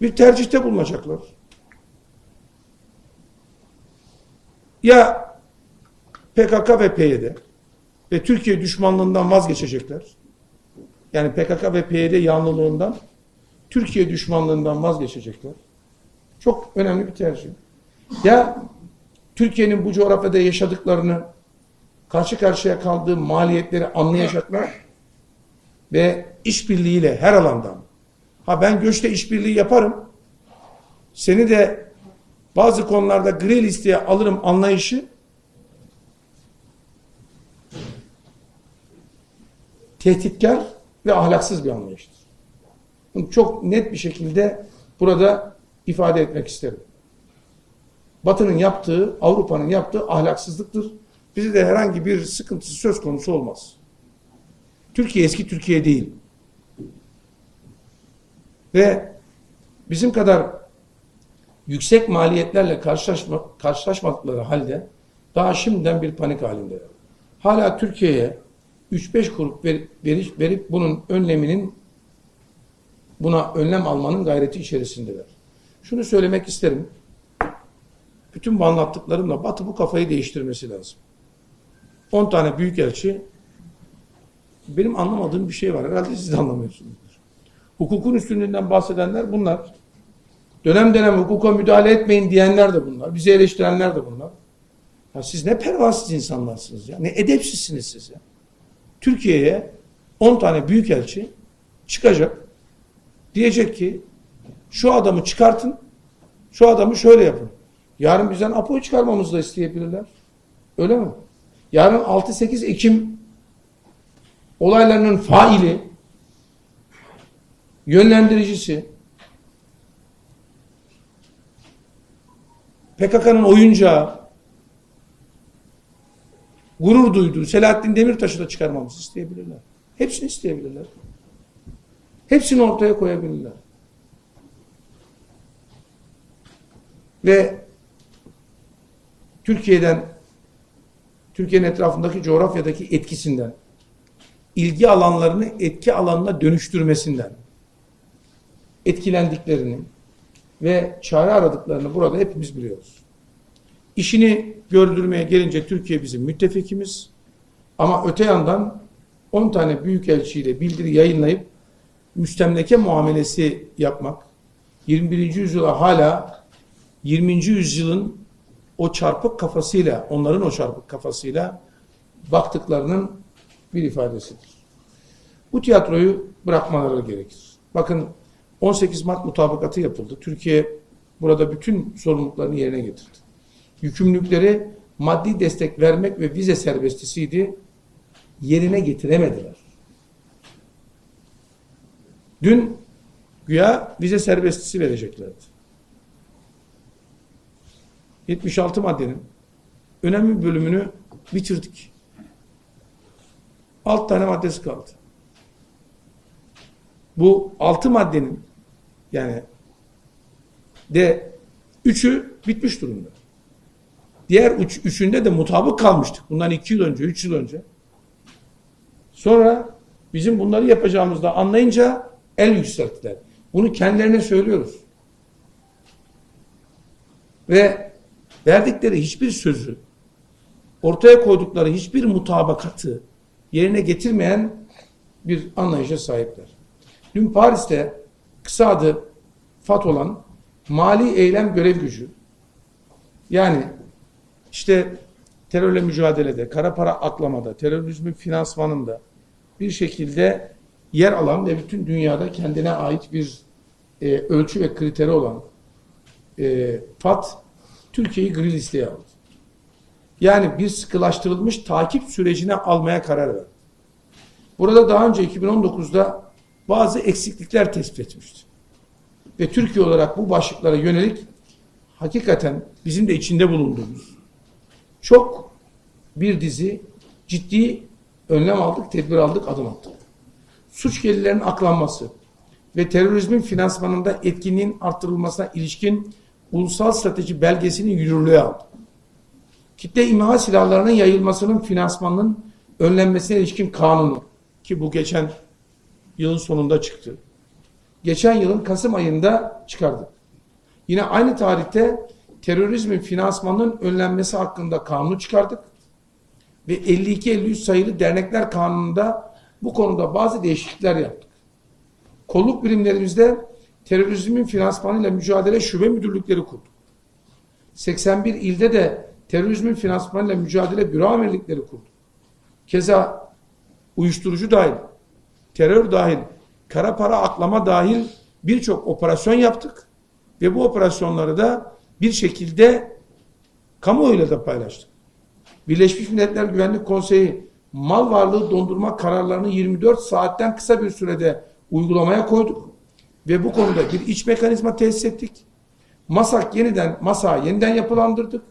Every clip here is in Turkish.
bir tercihte bulunacaklar. Ya PKK ve PYD ve Türkiye düşmanlığından vazgeçecekler. Yani PKK ve PYD yanlılığından Türkiye düşmanlığından vazgeçecekler. Çok önemli bir tercih. Ya Türkiye'nin bu coğrafyada yaşadıklarını karşı karşıya kaldığı maliyetleri anlayacaklar ve işbirliğiyle her alandan ha ben göçte işbirliği yaparım seni de bazı konularda gri listeye alırım anlayışı tehditkar ve ahlaksız bir anlayıştır. Bunu çok net bir şekilde burada ifade etmek isterim. Batı'nın yaptığı, Avrupa'nın yaptığı ahlaksızlıktır. Bize de herhangi bir sıkıntısı söz konusu olmaz. Türkiye eski Türkiye değil. Ve bizim kadar yüksek maliyetlerle karşılaşma, karşılaşmadıkları halde daha şimdiden bir panik halindeler. Hala Türkiye'ye 3-5 kurup ver, verip, verip bunun önleminin buna önlem almanın gayreti içerisindeler. Şunu söylemek isterim. Bütün bu anlattıklarımla Batı bu kafayı değiştirmesi lazım. 10 tane büyükelçi benim anlamadığım bir şey var. Herhalde siz de anlamıyorsunuzdur. Hukukun üstünlüğünden bahsedenler bunlar. Dönem dönem hukuka müdahale etmeyin diyenler de bunlar. Bizi eleştirenler de bunlar. Ya siz ne pervasız insanlarsınız ya. Ne edepsizsiniz siz ya. Türkiye'ye 10 tane büyükelçi çıkacak. Diyecek ki şu adamı çıkartın. Şu adamı şöyle yapın. Yarın bizden APO'yu çıkarmamızı da isteyebilirler. Öyle mi? Yarın 6-8 Ekim olaylarının faili, yönlendiricisi, PKK'nın oyuncağı, gurur duyduğu Selahattin Demirtaş'ı da çıkarmamızı isteyebilirler. Hepsini isteyebilirler. Hepsini ortaya koyabilirler. Ve Türkiye'den Türkiye'nin etrafındaki coğrafyadaki etkisinden ilgi alanlarını etki alanına dönüştürmesinden etkilendiklerini ve çare aradıklarını burada hepimiz biliyoruz. İşini gördürmeye gelince Türkiye bizim müttefikimiz ama öte yandan 10 tane büyükelçiyle bildiri yayınlayıp müstemleke muamelesi yapmak 21. yüzyıla hala 20. yüzyılın o çarpık kafasıyla, onların o çarpık kafasıyla baktıklarının bir ifadesidir. Bu tiyatroyu bırakmaları gerekir. Bakın 18 Mart mutabakatı yapıldı. Türkiye burada bütün sorumluluklarını yerine getirdi. Yükümlülükleri maddi destek vermek ve vize serbestisiydi. Yerine getiremediler. Dün güya vize serbestisi vereceklerdi. 76 maddenin önemli bölümünü bitirdik. Alt tane maddesi kaldı. Bu altı maddenin yani de üçü bitmiş durumda. Diğer üç, üçünde de mutabık kalmıştık. Bundan iki yıl önce, üç yıl önce. Sonra bizim bunları yapacağımızda anlayınca el yükselttiler. Bunu kendilerine söylüyoruz. Ve verdikleri hiçbir sözü, ortaya koydukları hiçbir mutabakatı yerine getirmeyen bir anlayışa sahipler. Dün Paris'te kısa adı FAT olan Mali Eylem Görev Gücü yani işte terörle mücadelede, kara para aklamada, terörizmin finansmanında bir şekilde yer alan ve bütün dünyada kendine ait bir e, ölçü ve kriteri olan e, FAT Türkiye'yi gri listeye aldı. Yani bir sıkılaştırılmış takip sürecine almaya karar verdi. Burada daha önce 2019'da bazı eksiklikler tespit etmişti. Ve Türkiye olarak bu başlıklara yönelik hakikaten bizim de içinde bulunduğumuz çok bir dizi ciddi önlem aldık, tedbir aldık, adım attık. Suç gelirlerinin aklanması ve terörizmin finansmanında etkinliğin arttırılmasına ilişkin ulusal strateji belgesini yürürlüğe aldı. Kitle imha silahlarının yayılmasının finansmanının önlenmesine ilişkin kanunu ki bu geçen yılın sonunda çıktı. geçen yılın Kasım ayında çıkardık. Yine aynı tarihte terörizmin finansmanının önlenmesi hakkında kanunu çıkardık. Ve 52-53 sayılı dernekler kanununda bu konuda bazı değişiklikler yaptık. Kolluk birimlerimizde terörizmin finansmanıyla mücadele şube müdürlükleri kurduk. 81 ilde de terörizmin finansmanıyla mücadele büro amirlikleri kurduk. Keza uyuşturucu dahil, terör dahil, kara para aklama dahil birçok operasyon yaptık. Ve bu operasyonları da bir şekilde kamuoyuyla da paylaştık. Birleşmiş Milletler Güvenlik Konseyi mal varlığı dondurma kararlarını 24 saatten kısa bir sürede uygulamaya koyduk. Ve bu konuda bir iç mekanizma tesis ettik. MASAK yeniden, MASA yeniden yapılandırdık.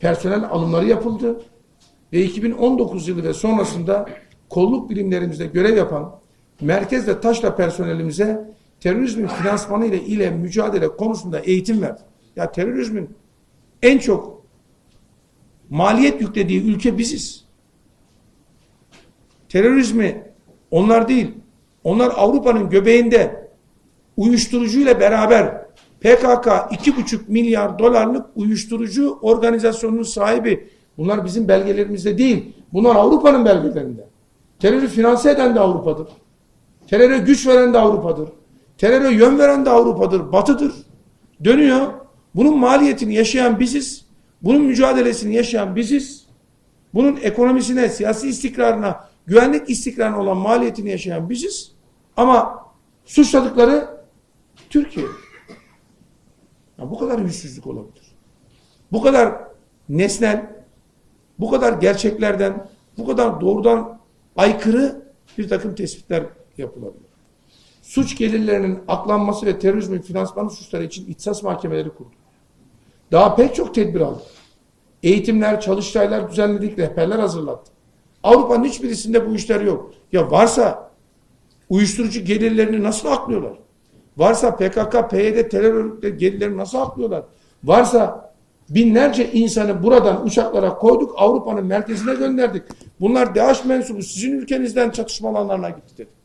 Personel alımları yapıldı. Ve 2019 yılı ve sonrasında kolluk birimlerimizde görev yapan merkez ve taşla personelimize terörizmin finansmanı ile ile mücadele konusunda eğitim verdik. Ya terörizmin en çok maliyet yüklediği ülke biziz. Terörizmi onlar değil, onlar Avrupa'nın göbeğinde uyuşturucuyla beraber PKK 2,5 milyar dolarlık uyuşturucu organizasyonunun sahibi. Bunlar bizim belgelerimizde değil. Bunlar Avrupa'nın belgelerinde. Terörü finanse eden de Avrupa'dır. Teröre güç veren de Avrupa'dır. Teröre yön veren de Avrupa'dır. Batı'dır. Dönüyor. Bunun maliyetini yaşayan biziz. Bunun mücadelesini yaşayan biziz. Bunun ekonomisine, siyasi istikrarına, güvenlik istikrarına olan maliyetini yaşayan biziz. Ama suçladıkları Türkiye. Ya bu kadar yüzsüzlük olabilir. Bu kadar nesnel, bu kadar gerçeklerden, bu kadar doğrudan aykırı bir takım tespitler yapılabilir. Suç gelirlerinin aklanması ve terörizmin finansmanı suçları için ihtisas mahkemeleri kurduk. Daha pek çok tedbir aldık. Eğitimler, çalıştaylar düzenledik, rehberler hazırlattık. Avrupa'nın hiçbirisinde bu işler yok. Ya varsa uyuşturucu gelirlerini nasıl aklıyorlar? Varsa PKK, PYD terör örgütleri gelirlerini nasıl aklıyorlar? Varsa binlerce insanı buradan uçaklara koyduk, Avrupa'nın merkezine gönderdik. Bunlar DAEŞ mensubu sizin ülkenizden çatışma alanlarına gitti dedi.